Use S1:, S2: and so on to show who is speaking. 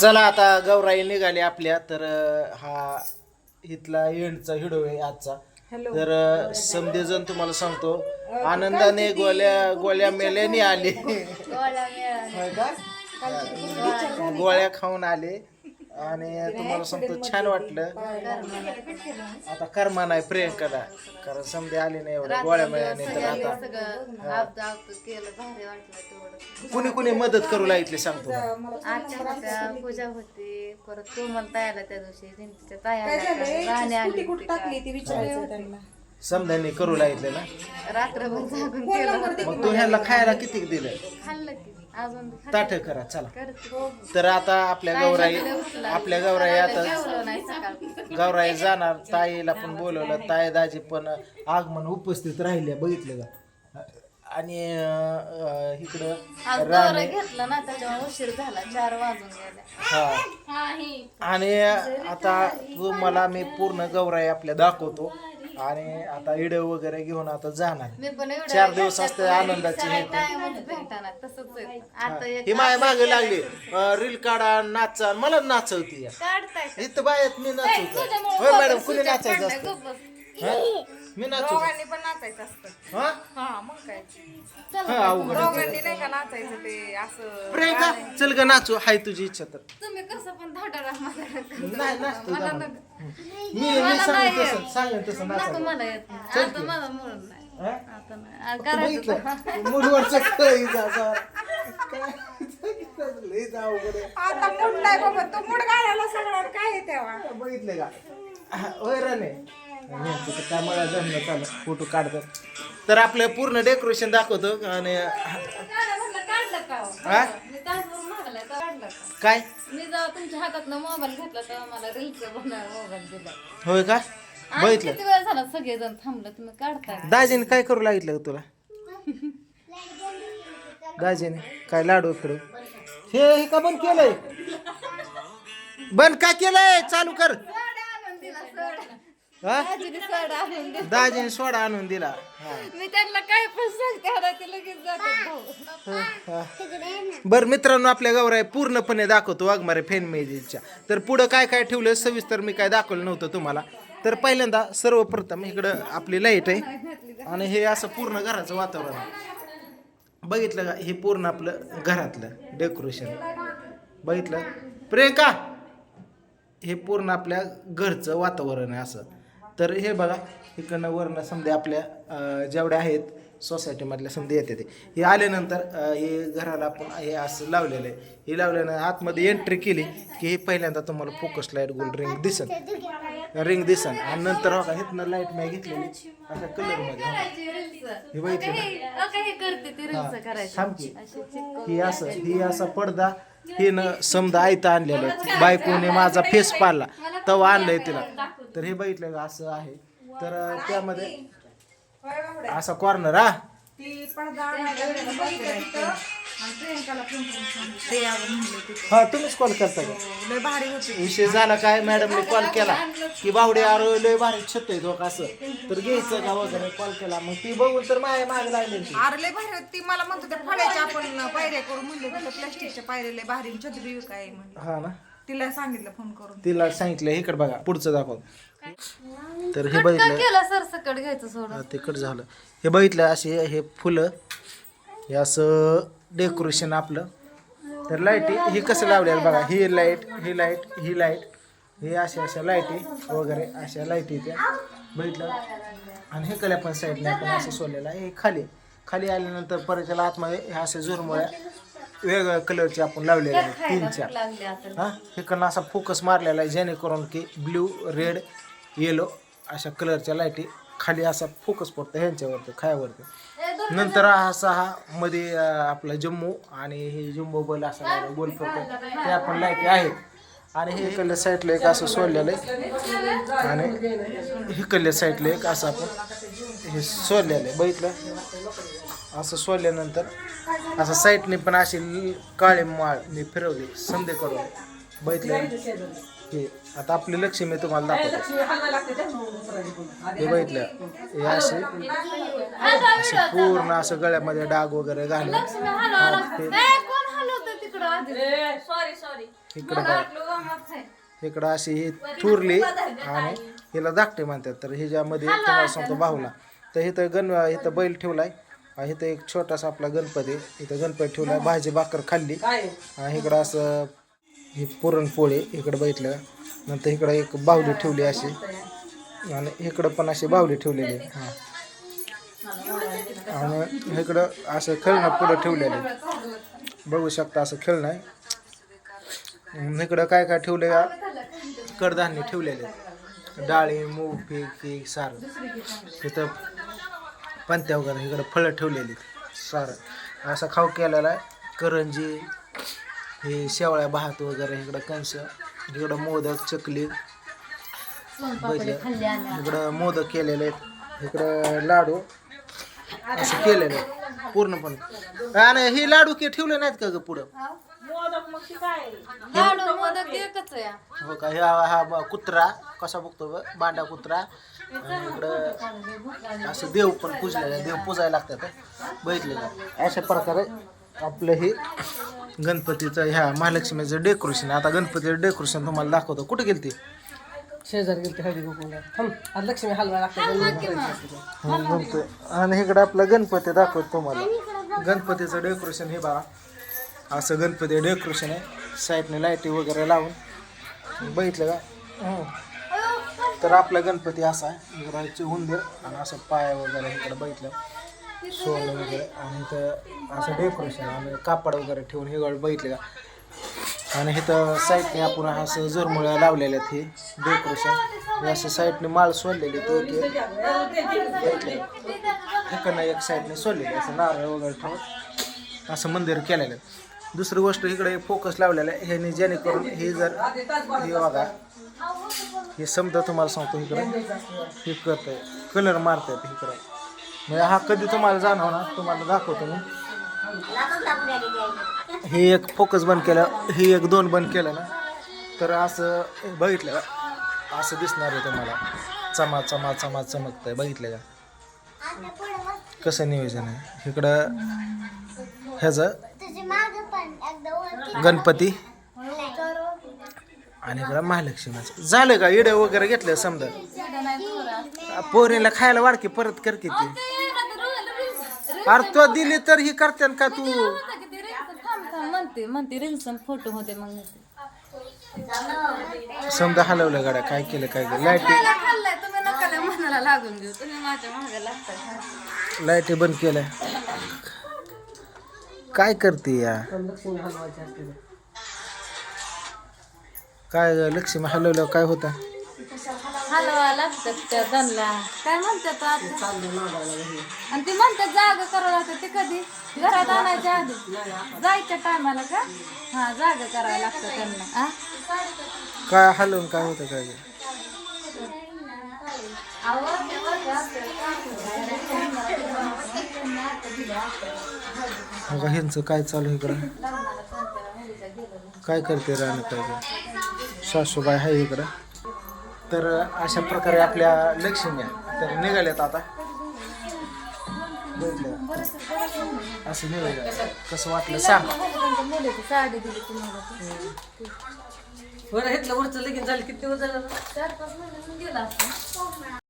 S1: चला आता गौराई निघाली आपल्या. तर हा इथला एंडचा हिडो आहे आजचा. तर अं, समजेजण तुम्हाला सांगतो आनंदाने गोळ्या गोळ्या मेल्याने आले? गोळ्या खाऊन आले. आणि तुम्हाला सांगतो छान वाटलं. आता कर्मा नाही प्रियंकाला. कारण समजे आले नाही एवढ्या गोळ्या तर आता.
S2: तेवढं.
S1: कुणी कुणी मदत करू लागली सांगतो
S2: आजच्या होत्या पूजा होती. परत कोमल तायाला त्या दिवशी भिंतीच्या ताया राहणे आली
S3: टाकली ती विचारायचं त्यांना?
S1: समध्याने करू लागले ना.
S2: रात्रभर जागून.
S1: मग तू ह्याला खायला किती दिलं
S2: खाल्लं अजून.
S1: ताठ करा चला.
S2: करते
S1: तर आता आपल्या गौराई आपल्या गौराई आता
S2: जेवलो नाही सकाळी.
S1: गौराई जाणार ताईला पण बोलवलं ताई दाजी पण आगमन उपस्थित राहिले बघितले का? आणि अं, इकडं
S2: दौरा घेतला ना त्याच्यामुळे उशीर झाला चार वाजून
S1: हा. आणि आता तुम्हाला मी पूर्ण गौराई आपल्या दाखवतो. आणि आता इडे वगैरे घेऊन आता जाणार.
S2: मी पण एवढं
S1: चार दिवस असते आनंदाची हे
S2: टाइमच भेटाना तसंच आहे. आता एक
S1: ही माय मागे लागली. रील काढा नाचा मला नाचवती या.
S2: काढताय
S1: इथं बायत मी नाचवतो होय मॅडम कुणी नाचायचं असतं? हा? मी नाचू
S3: दोघांनी पण नाचायचं असतं.
S1: हा?
S3: हा मग काय?
S1: हा अवघड आहे.
S3: दोघांनी नाही का नाचायचं ते असं
S1: प्रियंका चल ग नाचू. हाय तुझी इच्छा तर.
S2: तुम्ही कसं पण धाडा
S1: नाही नाचतो मग. मी मी सांगेन तसं सांगेन तसं
S2: मला येत नाही. आता मला म्हणून नाही.
S1: हा?
S2: आता नाही. आ,
S1: बघितलं. मुलीवरचं कळीचा असा. काय? लईच अवघड आहे.
S3: आता मूड नाही बाबा तो मूड घालायला सगळं काय आहे तेव्हा?
S1: बघितले का? होय राणे यांचं तर काय मला जमलं चालू फोटो काढतात तर आपलं पूर्ण डेकोरेशन दाखवतो आणि
S2: हा?
S1: काय?
S2: मी जेव्हा तुमच्या मोबाईल घेतला तेव्हा मला रील्स बनवायला मोबाईल दिला
S1: होय का?
S2: आज
S1: बघितलं.
S2: किती वेळ झाला सगळेजण थांबलं तुम्ही काढताय
S1: दाजीने काय करू लागितलं तुला? दाजीने काय लाडू इकडे हे हे का बंद केलंय? बंद का केलंय? चालू कर. हा?
S2: दाजीने सोडा आणून दिला.
S1: दाजीने सोडा आणून दिला. हा.
S2: मी त्यांना काय पण सांगते आता ते लगेच जातात भाऊ.
S1: बर मित्रांनो आपल्या गौराई पूर्णपणे दाखवतो वाघमारे फॅन मेजीच्या तर पुढं काय काय ठेवलं? सविस्तर मी काय दाखवलं नव्हतं तुम्हाला. तर पहिल्यांदा सर्वप्रथम इकडं आपली लाइट आहे. आणि हे असं पूर्ण घराचं वातावरण आहे. बघितलं का? हे पूर्ण आपलं घरातलं डेकोरेशन बघितलं? प्रियंका! हे पूर्ण आपल्या घरचं वातावरण आहे असं. तर हे बघा इकडनं वर्ण समजा आपल्या जेवढ्या आहेत सोसायटीमधल्या समजा येते ते. हे आल्यानंतर हे घराला आपण हे असं लावलेलं आहे. हे लावल्यानं आतमध्ये एंट्री केली की हे पहिल्यांदा तुम्हाला फोकस लाइट गोल्ड रिंग दिसत रिंग दिसन. आणि नंतर बघा इथनं लाइट मी घेतलेली. अशा कलरमध्ये हे बघितलं ना
S2: हे
S1: थांब की. ही असं ही असा पडदा. हे न समजा आयता आणलेलं आहे. बायकोने माझा फेस पाडला. तवा आणलंय तिला. तर हे बघितलं का? असं आहे. तर अं, त्यामध्ये
S3: होय बाबड्या.
S1: असा कॉर्नर हा.
S3: ती पडदा आणायला गेली. बघितलं तिथं? ते.
S1: हा तुम्हीच कॉल करता का?
S3: होती.
S1: विषय झाला काय? मॅडमने कॉल. केला की बावडे अरे लय भारी छत आहे तो असं? तर घ्यायचं का वगैरे कॉल केला. मग ती बघून तर माझ्या मागे लागली ती
S3: अरे लय भारी ती मला म्हणतो त्या फळ्याच्या आपण पायऱ्या करून म्हणले प्लास्टिकच्या पायऱ्या लय भारी छत्री काय म्हणलं
S1: हा ना?
S3: तिला सांगितलं फोन करून.
S1: तिला सांगितलं इकडे बघा पुढचं दाखव. तर हे बघितलं.
S2: सर? सकट घ्यायचं
S1: हा, तिकड झालं. हे बघितलं असे हे फुलं. हे असं डेकोरेशन आपलं. तर लाईटी हे कसं लावलेलं बघा ही लाइट ही लाइट ही लाइट हे अशा अशा लाईटी वगैरे अशा लाईटी त्या बघितलं? आणि हे कल्या पण साईडने आपण असं सोडलेलं आहे. हे खाली खाली आल्यानंतर परत त्याला आतमध्ये हे असे झुरमुळ्या वेगवेगळ्या कलरचे आपण लावलेले आहेत तीन चार हा? इकडनं असा फोकस मारलेला आहे जेणेकरून की ब्ल्यू रेड येलो अशा कलरच्या लाईटी खाली असा फोकस पडतो ह्यांच्यावरती खायावरती. नंतर असा हा मध्ये आपला जम्मू आणि हे जम्बो बल असा गोल पडतो ते आपण लाईटी आहेत आणि हे इकडल्या साईडला एक असं सोडलेलं आहे. आणि इकडल्या साईडला एक असं आपण हे सोडलेलं आहे. बघितलं? असं सोडल्यानंतर असं साईडने पण अशी काळे माळ मी फिरवली. संधे करून बघितलं? हे आता आपली लक्ष्मी तुम्हाला दाखवतो. हे बघितलं हे असे असे पूर्ण असं गळ्यामध्ये डाग वगैरे घालून. हे- इकडं इकडं अशी ही थुरली आणि हिला धाकटे म्हणतात. तर ह्याच्यामध्ये तुम्हाला सांगतो बाहुला तर इथं गण इथं बैल ठेवलाय. आणि इथं एक छोटासा आपला गणपती. इथं गणपती ठेवलाय. भाजी भाकर खाल्ली. आणि इकडं असं ही पुरणपोळी इकडं बघितलं नंतर इकडं एक बाहुली ठेवली अशी. आणि इकडं पण अशी बाहुली ठेवलेली. हां. आणि इकडं असं खेळणं पुढं ठेवलेलं बघू शकता असं खेळणं आहे. इकडं काय काय ठेवले कडधान्य ठेवलेले डाळी मूग पीक पीक सारं. इथं पंत्या वगैरे इकडं फळं ठेवलेली सारं. असा खाऊ केलेला आहे. करंजी हे शेवळ्या भात वगैरे इकडं कंस इकडं मोदक चकली इकडं मोदक केलेले आहेत. इकडं लाडू असं केलेलं आहे पूर्णपणे. आणि हे लाडू के ठेवले नाहीत का ग पुढं?
S2: लाडू मोदक एकच आहे.
S1: हो का? ह्या हा ब- कुत्रा कसा बघतो ग बांडा कुत्रा. आणि इकडं असं देव पण पूजलेलं देव पूजायला लागतात बघितले का अशा प्रकारे आपलं हे गणपतीचं ह्या महालक्ष्मीचं डेकोरेशन आता गणपतीचं डेकोरेशन तुम्हाला दाखवतो. कुठे गेलती?
S4: शेजारी गेलते हळदी कुंकूला. थांब आज लक्ष्मी हलवा लागतो.
S1: हो. आणि इकडं आपलं गणपती दाखवतो तुम्हाला. गणपतीचं डेकोरेशन हे बघा. असं गणपती डेकोरेशन आहे. साईडने लाईटी वगैरे लावून. बघितलं का? हं. तर आपला गणपती असा आहे. उंदीर आणि असं पाय वगैरे इकडं बघितलं. सोनं वगैरे आणि इथं असं डेकोरेशन आणि कापड वगैरे ठेवून हे गड बघितलं का? आणि इथं साईडने आपण असं जोरमुळ्या लावलेल्या आहेत हे डेकोरेशन हे असं साईडने माळ सोडलेली ते एक इकडनं एक साईडने सोडलेली असं नारळ वगैरे ठेवून असं मंदिर केलेलं आहे दुसरी गोष्ट इकडे फोकस लावलेला आहे ह्याने जेणेकरून हे जर हे बघा हे समजा तुम्हाला सांगतो इकडे. हे करत आहे कलर मारत आहेत इकडे. म्हणजे हा कधी तुम्हाला जाणवणार? तुम्हाला दाखवतो मी. हे एक फोकस बंद केलं हे एक दोन बंद केलं ना तर असं बघितलं का? असं दिसणार आहे तुम्हाला. चमा चमा चमा चमकतंय बघितलं का? कसं नियोजन आहे? इकडं ह्याचं गणपती आणि इकडं महालक्ष्मीचं. झालं का? इडे वगैरे घेतलं समजा? पोरीला खायला वाढकी परत कर किती अरे तो दिली तर ही करते का तू?
S2: म्हणते म्हणते रील्स फोटो मध्ये मग म्हणते.
S1: समजा हलवलं गाड्या काय केलं काय केलं? लाईटी
S2: खायला खाल्लंय तुम्ही नका लय मनाला लागून घेऊ तुम्ही माझ्या मागे लागताय
S1: लाईटी बंद केल्या. काय करते या? काय लक्ष्मी हलवल्यावर काय होतं?
S2: हलवा लागतात त्या दनला काय म्हणतात आता? आणि ते म्हणतात जागा करावं लागतं ते कधी? घरात आणायच्या आधी. जायच्या टायमाला का? हा जागा करावं लागतं त्यांना. आ?
S1: काय हलवून काय होतं काय ग? अगं ह्यांचं काय चालू आहे इकडं? काय करते राहणं काय ग? सासूबाई आहे इकडं? तर अशा प्रकारे आपल्या लक्ष्मी तर निघाल्यात आता. बघितलं असं निघालं कसं वाटलं सांग.
S4: बरं घेतलं वरचं लगीन झालं किती दिवस झालं?